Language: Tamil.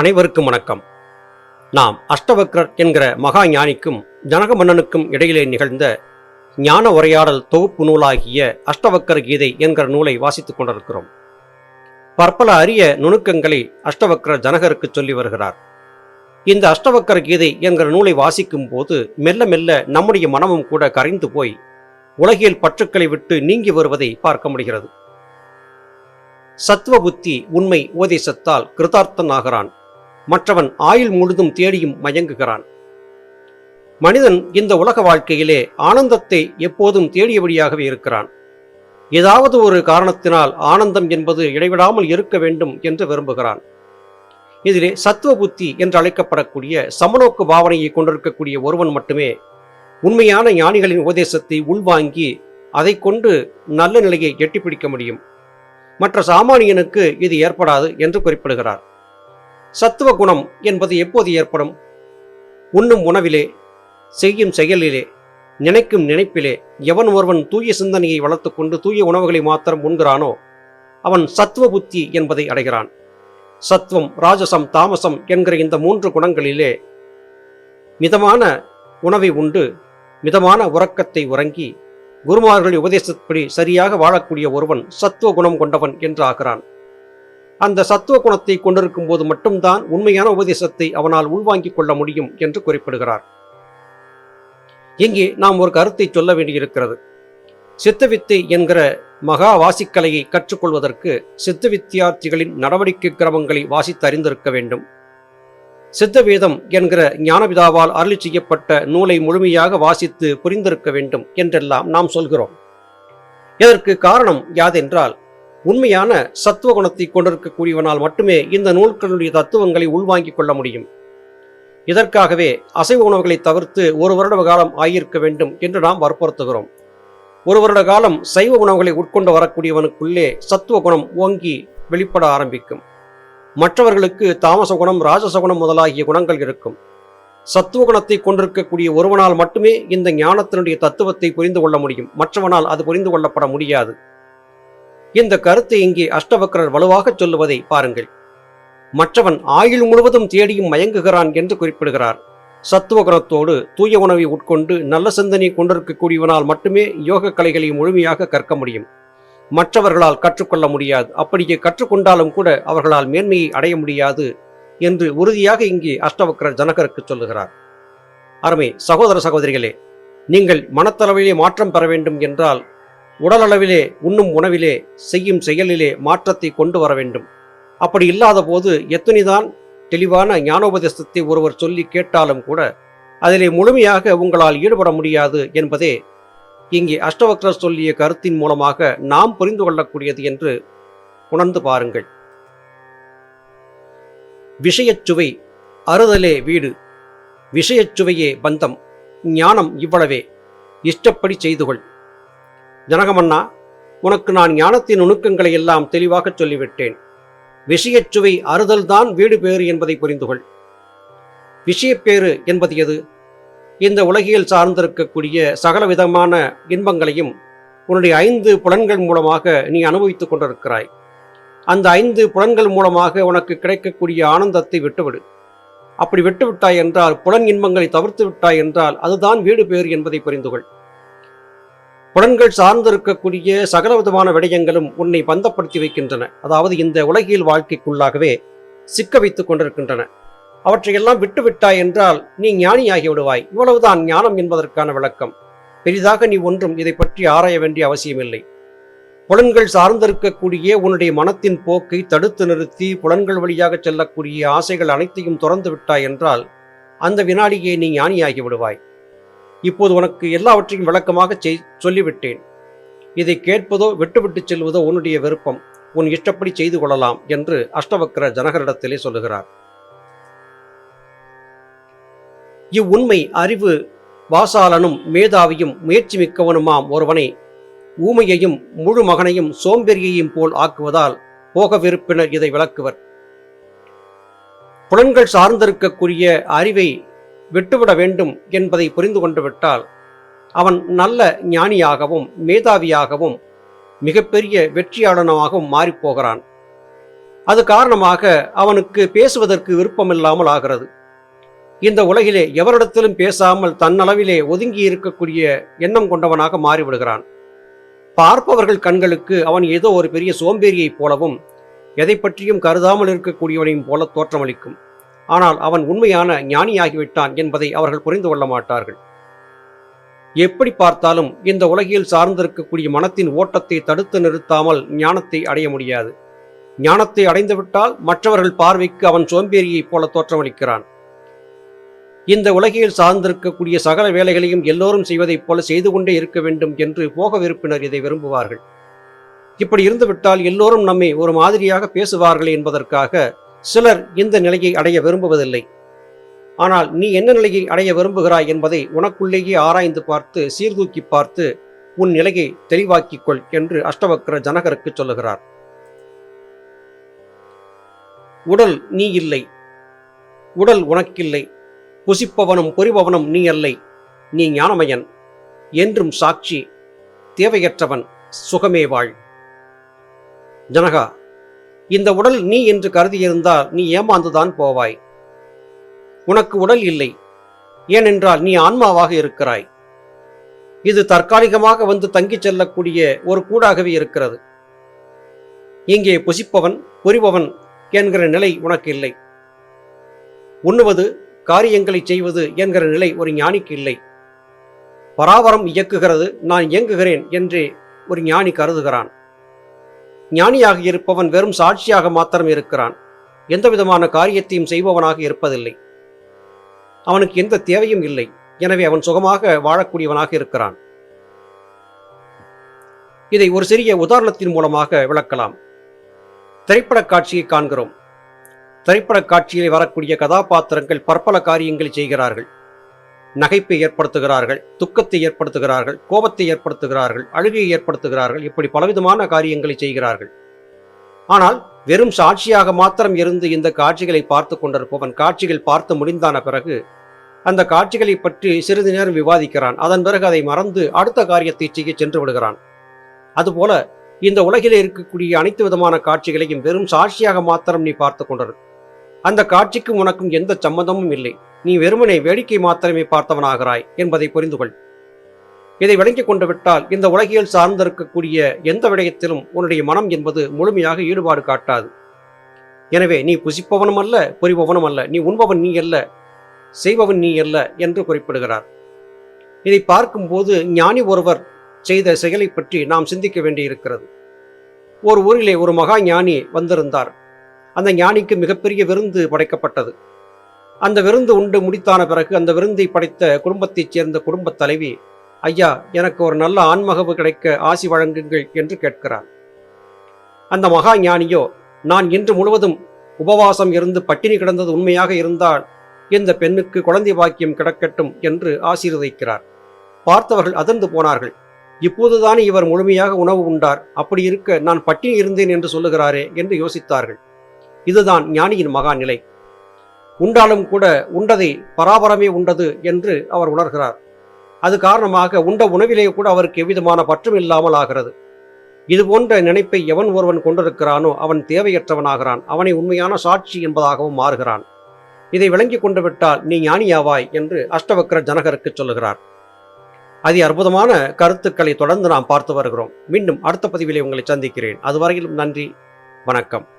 அனைவருக்கும் வணக்கம். நாம் அஷ்டவக்ரர் என்கிற மகா ஞானிக்கும் ஜனக மன்னனுக்கும் இடையிலே நிகழ்ந்த ஞான உரையாடல் தொகுப்பு நூலாகிய அஷ்டவக்கர கீதை என்கிற நூலை வாசித்துக் கொண்டிருக்கிறோம். பற்பல அரிய நுணுக்கங்களை அஷ்டவக்கர ஜனகருக்கு சொல்லி வருகிறார். இந்த அஷ்டவக்கர கீதை என்கிற நூலை வாசிக்கும் போது மெல்ல மெல்ல நம்முடைய மனமும் கூட கரைந்து போய் உலகியல் பற்றுக்களை விட்டு நீங்கி வருவதை பார்க்க முடிகிறது. சத்வ புத்தி உண்மை உபதேசத்தால் கிருதார்த்தன் ஆகிறான் மற்றவன் ஆயுள் முழுதும் தேடியும் மயங்குகிறான். மனிதன் இந்த உலக வாழ்க்கையிலே ஆனந்தத்தை எப்போதும் தேடியபடியாகவே இருக்கிறான். ஏதாவது ஒரு காரணத்தினால் ஆனந்தம் என்பது இடைவிடாமல் இருக்க வேண்டும் என்று விரும்புகிறான். இதிலே சத்துவ புத்தி என்று அழைக்கப்படக்கூடிய சமநோக்கு பாவனையை கொண்டிருக்கக்கூடிய ஒருவன் மட்டுமே உண்மையான ஞானிகளின் உபதேசத்தை உள்வாங்கி அதை கொண்டு நல்ல நிலையை எட்டிப்பிடிக்க முடியும். மற்ற சாமானியனுக்கு இது ஏற்படாது என்று குறிப்பிடுகிறார். சத்துவ குணம் என்பது எப்போது ஏற்படும்? உண்ணும் உணவிலே செய்யும் செயலிலே நினைக்கும் நினைப்பிலே எவன் ஒருவன் தூய சிந்தனையை வளர்த்துக்கொண்டு தூய உணவுகளை மாத்திரம் உண்கிறானோ அவன் சத்துவ புத்தி என்பதை அடைகிறான். சத்துவம் ராஜசம் தாமசம் என்கிற இந்த மூன்று குணங்களிலே மிதமான உணவை உண்டு மிதமான உறக்கத்தை உறங்கி குருமார்களின் உபதேசப்படி சரியாக வாழக்கூடிய ஒருவன் சத்துவ குணம் கொண்டவன் என்று ஆகிறான். அந்த சத்துவ குணத்தை கொண்டிருக்கும் போது மட்டும்தான் உண்மையான உபதேசத்தை அவனால் உள்வாங்கிக் கொள்ள முடியும் என்று குறிப்பிடுகிறார். இங்கே நாம் ஒரு கருத்தை சொல்ல வேண்டியிருக்கிறது. சித்தவித்தை என்கிற மகா வாசிக்கலையை கற்றுக்கொள்வதற்கு சித்த வித்தியார்த்திகளின் நடவடிக்கை கிரமங்களை வாசித்து அறிந்திருக்க வேண்டும். சித்தவேதம் என்கிற ஞானபிதாவால் அருளி செய்யப்பட்ட நூலை முழுமையாக வாசித்து புரிந்திருக்க வேண்டும் என்றெல்லாம் நாம் சொல்கிறோம். இதற்கு காரணம் யாதென்றால் உண்மையான சத்துவ குணத்தை கொண்டிருக்கக்கூடியவனால் மட்டுமே இந்த நூல்களுடைய தத்துவங்களை உள்வாங்கிக் கொள்ள முடியும். இதற்காகவே அசைவ உணவுகளை தவிர்த்து ஒரு வருட காலம் ஆகியிருக்க வேண்டும் என்று நாம் வற்புறுத்துகிறோம். ஒரு வருட காலம் சைவ உணவுகளை உட்கொண்டு வரக்கூடியவனுக்குள்ளே சத்துவ குணம் ஓங்கி வெளிப்பட ஆரம்பிக்கும். மற்றவர்களுக்கு தாமச குணம் ராஜச குணம் முதலாகிய குணங்கள் இருக்கும். சத்துவ குணத்தை கொண்டிருக்கக்கூடிய ஒருவனால் மட்டுமே இந்த ஞானத்தினுடைய தத்துவத்தை புரிந்து கொள்ள முடியும். மற்றவனால் அது புரிந்து கொள்ளப்பட முடியாது. இந்த கருத்தை இங்கே அஷ்டவக்ரர் வலுவாக சொல்லுவதை பாருங்கள். மற்றவன் ஆயுள் முழுவதும் தேடியும் மயங்குகிறான் என்று குறிப்பிடுகிறார். சத்துவ குணத்தோடு தூய உணவை உட்கொண்டு நல்ல சிந்தனை கொண்டிருக்கக்கூடியவனால் மட்டுமே யோக கலைகளை முழுமையாக கற்க முடியும். மற்றவர்களால் கற்றுக்கொள்ள முடியாது. அப்படியே கற்றுக்கொண்டாலும் கூட அவர்களால் மேன்மையை அடைய முடியாது என்று உறுதியாக இங்கே அஷ்டவக்ரர் ஜனகருக்கு சொல்லுகிறார். அருமை சகோதர சகோதரிகளே நீங்கள் மனத்தளவிலே மாற்றம் பெற வேண்டும் என்றால் உடலளவிலே உண்ணும் உணவிலே செய்யும் செயலிலே மாற்றத்தை கொண்டு வர வேண்டும். அப்படி இல்லாத போது எத்தனைதான் தெளிவான ஞானோபதேசத்தை ஒருவர் சொல்லி கேட்டாலும் கூட அதிலே முழுமையாக உங்களால் ஈடுபட முடியாது என்பதே இங்கே அஷ்டவக்ரர் சொல்லிய கருத்தின் மூலமாக நாம் புரிந்து கொள்ளக்கூடியது என்று உணர்ந்து பாருங்கள். விஷயச்சுவை அறுதலே வீடு. விஷயச்சுவையே பந்தம். ஞானம் இவ்வளவே. இஷ்டப்படி செய்துகொள். ஜனகமன்னா உனக்கு நான் ஞானத்தின் நுணுக்கங்களை எல்லாம் தெளிவாக சொல்லிவிட்டேன். விஷயச்சுவை அறுதல்தான் வீடு பேறு என்பதை புரிந்துகொள். விஷயப்பேறு என்பது எது? இந்த உலகியல் சார்ந்திருக்கக்கூடிய சகல விதமான இன்பங்களையும் உன்னுடைய ஐந்து புலன்கள் மூலமாக நீ அனுபவித்துக் கொண்டிருக்கிறாய். அந்த ஐந்து புலன்கள் மூலமாக உனக்கு கிடைக்கக்கூடிய ஆனந்தத்தை விட்டுவிடு. அப்படி விட்டுவிட்டாய் என்றால் புலன் இன்பங்களை தவிர்த்து விட்டாய் என்றால் அதுதான் வீடு பேறு என்பதை புரிந்துகொள். புலன்கள் சார்ந்திருக்கக்கூடிய சகல விதமான விடயங்களும் உன்னை பந்தப்படுத்தி வைக்கின்றன. அதாவது இந்த உலகியல் வாழ்க்கைக்குள்ளாகவே சிக்க வைத்துக் கொண்டிருக்கின்றன. அவற்றையெல்லாம் விட்டுவிட்டாய் என்றால் நீ ஞானியாகி விடுவாய். இவ்வளவுதான் ஞானம் என்பதற்கான விளக்கம். பெரிதாக நீ ஒன்றும் இதை பற்றி ஆராய வேண்டிய அவசியமில்லை. புலன்கள் சார்ந்திருக்கக்கூடிய உன்னுடைய மனத்தின் போக்கை தடுத்து நிறுத்தி புலன்கள் வழியாக செல்லக்கூடிய ஆசைகள் அனைத்தையும் துறந்து விட்டாய் என்றால் அந்த வினாடியே நீ ஞானியாகி விடுவாய். இப்போது உனக்கு எல்லாவற்றையும் விளக்கமாக செய் சொல்லிவிட்டேன். இதை கேட்பதோ விட்டுவிட்டு செல்வதோ உன்னுடைய விருப்பம். உன் இஷ்டப்படி செய்து கொள்ளலாம் என்று அஷ்டவக்கர ஜனகரிடத்திலே சொல்லுகிறார். இவ்வுண்மை அறிவு வாசாலனும் மேதாவியும் முயற்சி மிக்கவனுமாம் ஒருவனை ஊமையையும் முழு மகனையும் சோம்பெறியையும் போல் ஆக்குவதால் போகவிருப்பினர் இதை விளக்குவர். புலன்கள் சார்ந்திருக்கக்கூடிய அறிவை விட்டுவிட வேண்டும் என்பதை புரிந்து கொண்டு விட்டால் அவன் நல்ல ஞானியாகவும் மேதாவியாகவும் மிகப்பெரிய வெற்றியாளனாகவும் மாறிப்போகிறான். அது காரணமாக அவனுக்கு பேசுவதற்கு விருப்பமில்லாமல் ஆகிறது. இந்த உலகிலே எவரிடத்திலும் பேசாமல் தன்னளவிலே ஒதுங்கி இருக்கக்கூடிய எண்ணம் கொண்டவனாக மாறிவிடுகிறான். பார்ப்பவர்கள் கண்களுக்கு அவன் ஏதோ ஒரு பெரிய சோம்பேறியைப் போலவும் எதை பற்றியும் கருதாமல் இருக்கக்கூடியவனையும் போல தோற்றமளிக்கும். ஆனால் அவன் உண்மையான ஞானியாகிவிட்டான் என்பதை அவர்கள் புரிந்து கொள்ள மாட்டார்கள். எப்படி பார்த்தாலும் இந்த உலகில் சார்ந்திருக்கக்கூடிய மனத்தின் ஓட்டத்தை தடுத்து நிறுத்தாமல் ஞானத்தை அடைய முடியாது. ஞானத்தை அடைந்துவிட்டால் மற்றவர்கள் பார்வைக்கு அவன் சோம்பேறியைப் போல தோற்றமளிக்கிறான். இந்த உலகில் சார்ந்திருக்கக்கூடிய சகல வேலைகளையும் எல்லோரும் செய்வதைப் போல செய்து கொண்டே இருக்க வேண்டும் என்று போக விருப்பினர் இதை விரும்புவார்கள். இப்படி இருந்துவிட்டால் எல்லோரும் நம்மை ஒரு மாதிரியாக பேசுவார்கள் என்பதற்காக சிலர் இந்த நிலையை அடைய விரும்புவதில்லை. ஆனால் நீ என்ன நிலையை அடைய விரும்புகிறாய் என்பதை உனக்குள்ளேயே ஆராய்ந்து பார்த்து சீர்தூக்கி பார்த்து உன் நிலையை தெளிவாக்கிக் கொள் என்று அஷ்டவக்கர ஜனகருக்கு சொல்லுகிறார். உடல் நீ இல்லை. உடல் உனக்கில்லை. புசிப்பவனும் பொறிபவனும் நீ அல்லை. நீ ஞானமயன். என்றும் சாட்சி. தேவையற்றவன். சுகமே வாழ். ஜனகா இந்த உடல் நீ என்று கருதியிருந்தால் நீ ஏமாந்துதான் போவாய். உனக்கு உடல் இல்லை. ஏனென்றால் நீ ஆன்மாவாக இருக்கிறாய். இது தற்காலிகமாக வந்து தங்கிச் செல்லக்கூடிய ஒரு கூடாகவே இருக்கிறது. இங்கே புசிப்பவன் பொறிபவன் என்கிற நிலை உனக்கு இல்லை. உண்ணுவது காரியங்களை செய்வது என்கிற நிலை ஒரு ஞானிக்கு இல்லை. பராபரம் இயக்குகிறது நான் இயங்குகிறேன் என்று ஒரு ஞானி கருதுகிறான். ஞானியாக இருப்பவன் வெறும் சாட்சியாக மாத்திரம் இருக்கிறான். எந்தவிதமான காரியத்தையும் செய்பவனாக இருப்பதில்லை. அவனுக்கு எந்த தேவையும் இல்லை. எனவே அவன் சுகமாக வாழக்கூடியவனாக இருக்கிறான். இதை ஒரு சிறிய உதாரணத்தின் மூலமாக விளக்கலாம். திரைப்பட காட்சியை காண்கிறோம். திரைப்பட காட்சியில் வரக்கூடிய கதாபாத்திரங்கள் பற்பல காரியங்களை செய்கிறார்கள். நகைப்பை ஏற்படுத்துகிறார்கள் துக்கத்தை ஏற்படுத்துகிறார்கள் கோபத்தை ஏற்படுத்துகிறார்கள் அழுகையை ஏற்படுத்துகிறார்கள் இப்படி பலவிதமான காரியங்களை செய்கிறார்கள். ஆனால் வெறும் சாட்சியாக மாத்திரம் இருந்து இந்த காட்சிகளை பார்த்து கொண்டிருப்பவன் காட்சிகள் பார்த்து முடிந்தான பிறகு அந்த காட்சிகளை பற்றி சிறிது நேரம் விவாதிக்கிறான். அதன் பிறகு அதை மறந்து அடுத்த காரியத்தை செய்ய சென்று விடுகிறான். அதுபோல இந்த உலகிலே இருக்கக்கூடிய அனைத்து விதமான காட்சிகளையும் வெறும் சாட்சியாக மாத்திரம் நீ பார்த்து கொண்டிரு அந்த காட்சிக்கும் உனக்கும் எந்த சம்மந்தமும் இல்லை. நீ வெறுமனே வேடிக்கை மாத்திரமே பார்த்தவனாகிறாய் என்பதை புரிந்து கொள் இதை விளங்கிக் கொண்டு விட்டால் இந்த உலகியல் சார்ந்திருக்கக்கூடிய எந்த விடயத்திலும் உன்னுடைய மனம் என்பது முழுமையாக ஈடுபாடு காட்டாது. எனவே நீ புசிப்பவனும் அல்ல புரிபவனும் அல்ல நீ உண்பவன் நீ அல்ல செய்பவன் நீ அல்ல என்று குறிப்பிடுகிறார். இதை பார்க்கும்போது ஞானி ஒருவர் செய்த செயலை பற்றி நாம் சிந்திக்க வேண்டியிருக்கிறது. ஒரு ஊரிலே ஒரு மகா ஞானி வந்திருந்தார். அந்த ஞானிக்கு மிகப்பெரிய விருந்து படைக்கப்பட்டது. அந்த விருந்து உண்டு முடித்தான பிறகு அந்த விருந்தை படைத்த குடும்பத்தைச் சேர்ந்த குடும்பத் தலைவி ஐயா எனக்கு ஒரு நல்ல ஆன்மகவு கிடைக்க ஆசி வழங்குங்கள் என்று கேட்கிறார் அந்த மகா ஞானியோ நான் இன்று முழுவதும் உபவாசம் இருந்து பட்டினி கிடந்தது உண்மையாக இருந்தால் இந்த பெண்ணுக்கு குழந்தை பாக்கியம் கிடக்கட்டும் என்று ஆசீர்வதிக்கிறார். பார்த்தவர்கள் அதிர்ந்து போனார்கள். இப்போதுதானே இவர் முழுமையாக உணவு உண்டார். அப்படி இருக்க நான் பட்டினி இருந்தேன் என்று சொல்லுகிறாரே என்று யோசித்தார்கள். இதுதான் ஞானியின் மகா நிலை. உண்டாலும் கூட உண்டதை பராபரமே உண்டது என்று அவர் உணர்கிறார். அது காரணமாக உண்ட உணவிலேயே கூட அவருக்கு எவ்விதமான பற்றும் இல்லாமல் ஆகிறது. இது போன்ற நினைப்பை எவன் ஒருவன் கொண்டிருக்கிறானோ அவன் தேவையற்றவனாகிறான். அவனை உண்மையான சாட்சி என்பதாகவும் மாறுகிறான். இதை விளங்கி கொண்டு விட்டால் நீ ஞானியாவாய் என்று அஷ்டவக்கர ஜனகருக்கு சொல்லுகிறார். அதி அற்புதமான கருத்துக்களை தொடர்ந்து நாம் பார்த்து வருகிறோம். மீண்டும் அடுத்த பதிவிலே உங்களை சந்திக்கிறேன். அதுவரையிலும் நன்றி. வணக்கம்.